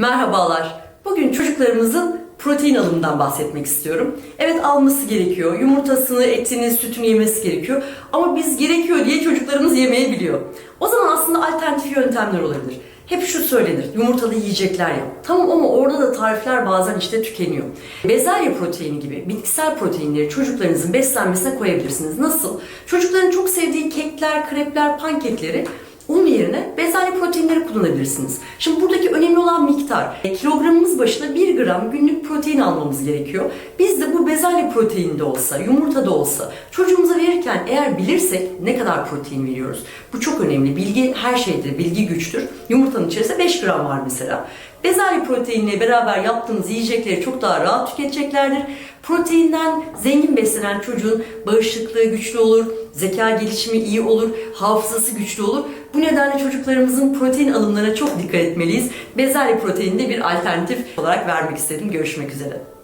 Merhabalar. Bugün çocuklarımızın protein alımından bahsetmek istiyorum. Evet alması gerekiyor. Yumurtasını, etini, sütünü yemesi gerekiyor. Ama biz gerekiyor diye çocuklarımız yemeyebiliyor. O zaman aslında alternatif yöntemler olabilir. Hep şu söylenir, yumurtalı yiyecekler yap. Tamam ama orada da tarifler bazen işte tükeniyor. Bezelye proteini gibi bitkisel proteinleri çocuklarınızın beslenmesine koyabilirsiniz. Nasıl? Çocukların çok sevdiği kekler, krepler, pankekleri un yerine bezelye proteinleri kullanabilirsiniz. Şimdi buradaki önemli olan miktar. E, Kilogramımız başına 1 gram günlük protein almamız gerekiyor. Biz de bu bezelye proteini de olsa, yumurta da olsa çocuğumuza verirken eğer bilirsek ne kadar protein veriyoruz. Bu çok önemli. Bilgi her şeydir. Bilgi güçtür. Yumurtanın içerisinde 5 gram var mesela. Bezelye proteinle beraber yaptığımız yiyecekleri çok daha rahat tüketeceklerdir. Proteinden zengin beslenen çocuğun bağışıklığı güçlü olur, zeka gelişimi iyi olur, hafızası güçlü olur. Bu nedenle çocuklarımızın protein alımlarına çok dikkat etmeliyiz. Bezelye proteini de bir alternatif olarak vermek istedim. Görüşmek üzere.